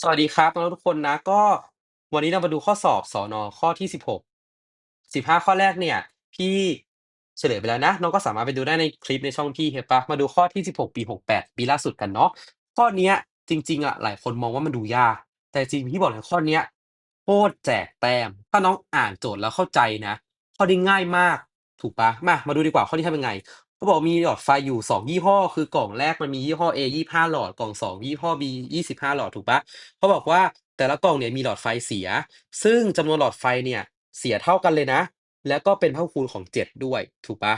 สวัสดีครับน้องๆทุกคนนะ ก็วันนี้เรามาดูข้อสอบสอนอข้อที่16 15ข้อแรกเนี่ย พี่เฉลยไปแล้วนะ น้องก็สามารถไปดูได้ในคลิปในช่องพี่เห็นปล่ามาดูข้อที่16ปี68ปีล่าสุดกันเนาะข้อเนี้ย จริง ๆอะหลายคนมองว่ามันดูยาก แต่จริงพี่บอกเลยข้อเนี้ยโคตรแจกแต้ม ถ้าน้องอ่านโจทย์แล้วเข้าใจนะ ข้อนี้ง่ายมากถูกปล่ามามาดูดีกว่าข้อนี้ทำยังไง เขาบอกมีหลอดไฟอยู่2ยี่ห้อ คือกล่องแรกมันมียี่ห้อ A 25หลอดกล่องสองยี่ห้อ B 25หลอดถูกปล่าเขาบอกว่าแต่ละกล่องเนี่ยมีหลอดไฟเสีย ซึ่งจำนวนหลอดไฟเนี่ยเสียเท่ากันเลยนะ แล้วก็เป็นเท่าคูณของ7ด้วยถูกปล่า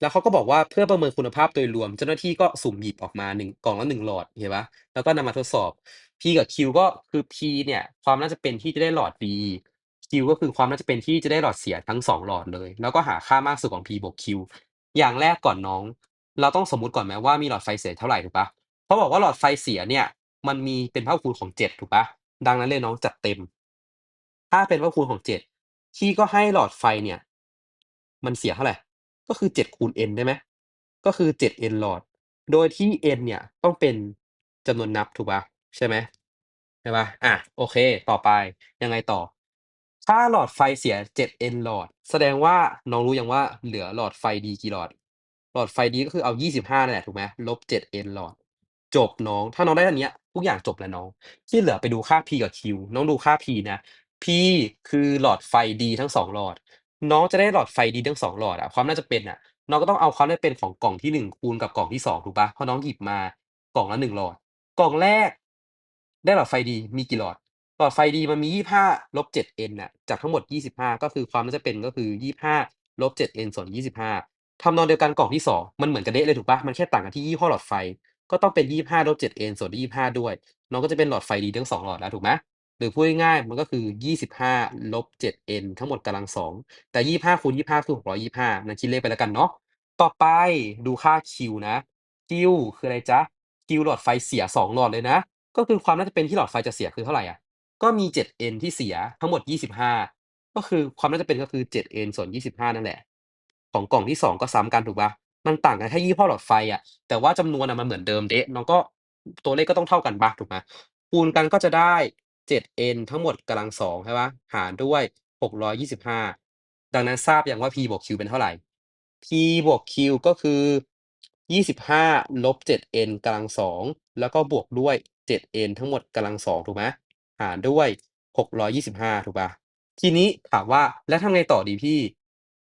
แล้วเขาก็บอกว่าเพื่อประเมินคุณภาพโดยรวม เจ้าหน้าที่ก็สุ่มหยิบออกมา1กล่องละ1หลอดเห็นปล่าแล้วก็นำมาทดสอบ P กับ Q ก็คือ P เนี่ยความน่าจะเป็นที่จะได้หลอดดี Q ก็คือความน่าจะเป็นที่จะได้หลอดเสียทั้ง2หลอดเลย แล้วก็หาค่ามากสุดของ P บวก Q อย่างแรกก่อนน้อง เราต้องสมมุติก่อนไหมว่ามีหลอดไฟเสียเท่าไรถูกเปล่า เขาบอกว่าหลอดไฟเสียเนี่ย มันมีเป็นเท่าคูณของ 7 ถูกเปล่า ดังนั้นเลยน้องจัดเต็ม ถ้าเป็นว่าคูณของ 7 พี่ก็ให้หลอดไฟเนี่ย มันเสียเท่าไร ก็คือ 7 คูณ n ได้ไหม ก็คือ 7n หลอด โดยที่ n เนี่ยต้องเป็นจำนวนนับถูกเปล่า ใช่ไหม ใช่เปล่า อา โอเค ต่อไป ยังไงต่อ ถ้าหลอดไฟเสีย 7n หลอด แสดงว่าน้องรู้ยังว่าเหลือหลอดไฟดีกี่หลอด หลอดไฟดีก็คือเอา 25นั่นแหละถูกไหมลบ 7n หลอด จบน้อง ถ้าน้องได้อันเนี้ยทุกอย่างจบแล้วน้อง ที่เหลือไปดูค่า P กับ Q น้องดูค่า P นะ P คือหลอดไฟดีทั้ง2หลอด น้องจะได้หลอดไฟดีทั้ง2หลอดอะความน่าจะเป็นอะน้องก็ต้องเอาความน่าจะเป็นของกล่องที่1คูณกับกล่องที่2ถูกปล่าเพราะน้องหยิบมากล่องละ1หลอด กล่องแรก ได้หลอดไฟดีมีกี่หลอด ลอดไฟดีมันมี 25ลบ 7n น่ะจากทั้งหมด 25 ก็คือความน่าจะเป็นก็คือ 25ลบ 7n ส่วน 25ทำนองเดียวกันกล่องที่ 2 มันเหมือนกันเด๊ะเลยถูกปล่ามันแค่ต่างกันที่ยี่ห้อหลอดไฟ ก็ต้องเป็น 25ลบ 7n ส่วน 25 ด้วย น้องก็จะเป็นหลอดไฟดีทั้ง 2 หลอดแล้วถูกไหมหรือพูดง่ายๆมันก็คือ 25ลบ 7n ทั้งหมดกำลัง 2 แต่ 25คูณ25 คือ 625นั้นคิดเลขไปแล้วกันเนาะต่อไปดูค่า Q นะ Q คืออะไรจ๊ะ Q หลอดไฟเสีย 2 หลอดเลยนะ ก็คือความน่าจะเป็นที่หลอดไฟจะเสียคือเท่าไรอะ ก็มี 7n ที่เสียทั้งหมด 25 ก็คือความน่าจะเป็นก็คือ 7n ส่วน 25 นั่นแหละ ของกล่องที่ 2 ก็ซ้ำกันถูกปล่ามันต่างกันแค่ยี่ห้อหลอดไฟอะแต่ว่าจำนวนอะมันเหมือนเดิมเด๊ะน้องก็ตัวเลขก็ต้องเท่ากันเปล่าถูกไหมคูณกันก็จะได้ 7n ทั้งหมดกำลัง2ใช่ปล่าหารด้วย 625 ดังนั้นทราบอยังว่า P บวก Q เป็นเท่าไหร่ P บวก Q ก็คือ 25ลบ 7n กำลัง2แล้วก็บวกด้วย 7n ทั้งหมดกำลัง2ถูกไหม หารด้วย 625 ถูกปล่าทีนี้ถามว่าแล้วทำไงต่อดีพี่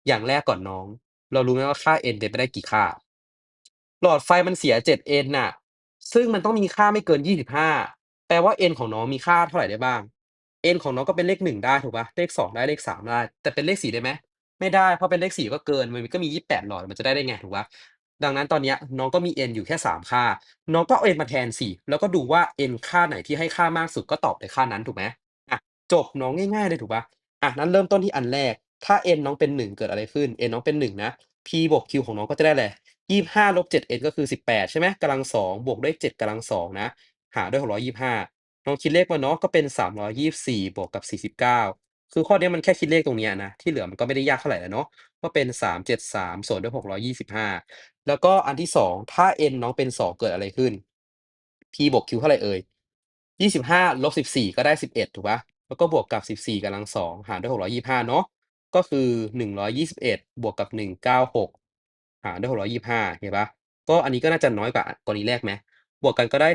อย่างแรกก่อนน้อง เรารู้ไหมว่าค่า n เป็นไปได้กี่ค่า หลอดไฟมันเสีย 7n น่ะ ซึ่งมันต้องมีค่าไม่เกิน 25 แปลว่า n ของน้องมีค่าเท่าไหร่ได้บ้าง n ของน้องก็เป็นเลข1ได้ถูกปล่าเลข2ได้เลข3ได้ แต่เป็นเลข4ได้ไหมไม่ได้เพราะเป็นเลข4ก็เกินมันก็มี 28 หลอดมันจะได้ได้ไงถูกปล่า ดังนั้นตอนนี้น้องก็มี n อยู่แค่ 3 ค่า น้องก็เอา n มาแทนสิแล้วก็ดูว่า n ค่าไหนที่ให้ค่ามากสุดก็ตอบไปค่านั้นถูกไหมอะจบน้องง่ายๆเลยถูกปล่าอะงั้นเริ่มต้นที่อันแรก ถ้า n น้องเป็น 1 เกิดอะไรขึ้น n น้องเป็น1นะ p บวก q ของน้องก็จะได้อะไร25ลบ 7n ก็คือ18ใช่ไหมกำลัง2บวกด้วย7กำลัง2นะ หาด้วย625น้องคิดเลขมาเนาะก็เป็น324บวกกับ49คือข้อเนี้ยมันแค่คิดเลขตรงเนี้ยนะ ที่เหลือมันก็ไม่ได้ยากเท่าไรแล้วเนาะก็เป็น373ส่วนด้วย625 แล้วก็อันที่2ถ้า n น้องเป็น2เกิดอะไรขึ้น p บวก q เท่าไรเอ่ย25ลบ14ก็ได้11ถูกปล่าแล้วก็บวกกับ14กำลัง2หารด้วย625เนาะ ก็คือ121บวกกับ196หารด้วย625เห็นปล่าก็อันนี้ก็น่าจะน้อยกว่ากรณีแรกไหมบวกกันก็ได้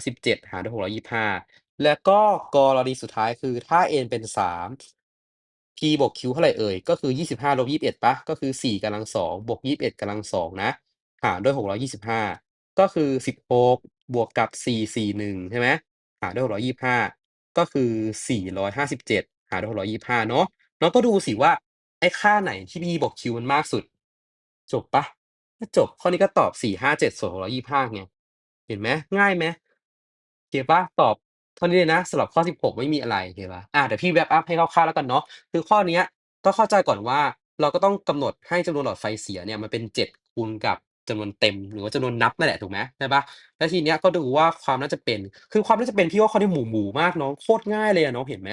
317หารด้วย625แล้วก็กรณีสุดท้ายคือถ้า n เป็น3 p บวก q เท่าไหร่เอ่ย ก็คือ 25ลบ21ปล่าก็คือ 4กำลัง2บวก21กำลัง2นะ หารด้วย 625 ก็คือ 16 บวกกับ 441 ใช่ไหมหารด้วย 625 ก็คือ 457 หารด้วย 625 เนาะน้องก็ดูสิว่า ไอ้ค่าไหนที่ p บวก q มันมากสุด จบปล่าถ้าจบข้อนี้ก็ตอบ 457ส่วน625ไงเห็นไหมง่ายไหมโอเคเปล่าตอบ เท่านี้เลยนะสำหรับข้อ 16 ไม่มีอะไรโอเคเปล่าอาเดี๋ยวพี่ wrap up ให้คร่าวๆแล้วกันเนาะคือข้อเนี้ยต้องเข้าใจก่อนว่าเราก็ต้องกำหนดให้จำนวนหลอดไฟเสียเนี่ยมันเป็น 7 คูณกับจำนวนเต็ม หรือว่าจำนวนนับนั่นแหละถูกไหมใช่ปล่าแล้วทีเนี้ยก็ดูว่าความน่าจะเป็น คือความน่าจะเป็นพี่ว่าข้อนี้หมู่ๆมากน้องโคตรง่ายเลยอะน้องเห็นไหม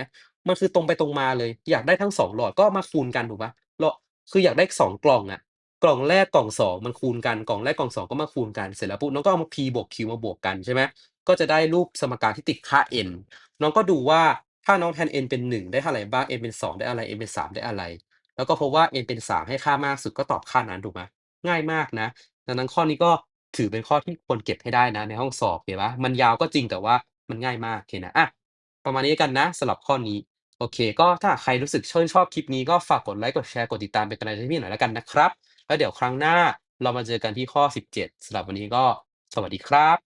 มันคือตรงไปตรงมาเลย อยากได้ทั้ง2หลอดก็มาคูณกันถูกปล่าเราคืออยากได้2กล่องอะ กล่องแรกกล่อง2มันคูณกันกล่องแรกกล่อง2ก็มาคูณกันเสร็จแล้วปุ๊บน้องก็เอามา p บวก q มาบวกกันใช่ไหมก็จะได้รูปสมการที่ติดค่า n น้องก็ดูว่าถ้าน้องแทน n เป็น 1 ได้เท่าไรบ้าง n เป็น 2 ได้อะไร n เป็น 3 ได้อะไร แล้วก็พบว่า n เป็น 3 ให้ค่ามากสุดก็ตอบค่านั้นถูกไหมง่ายมากนะ ดังนั้นข้อนี้ก็ถือเป็นข้อที่ควรเก็บให้ได้นะ ในห้องสอบโอเคเปล่ามันยาวก็จริงแต่ว่ามันง่ายมากโอเคนะอะประมาณนี้กันนะสำหรับข้อนี้ โอเค ก็ถ้าใครรู้สึกชื่นชอบคลิปนี้ก็ฝากกดไลค์ กดแชร์ กดติดตามเป็นกำลังใจให้พี่หน่อยแล้วกันนะครับ แล้วเดี๋ยวครั้งหน้าเรามาเจอกันที่ข้อ 17สำหรับวันนี้ก็สวัสดีครับ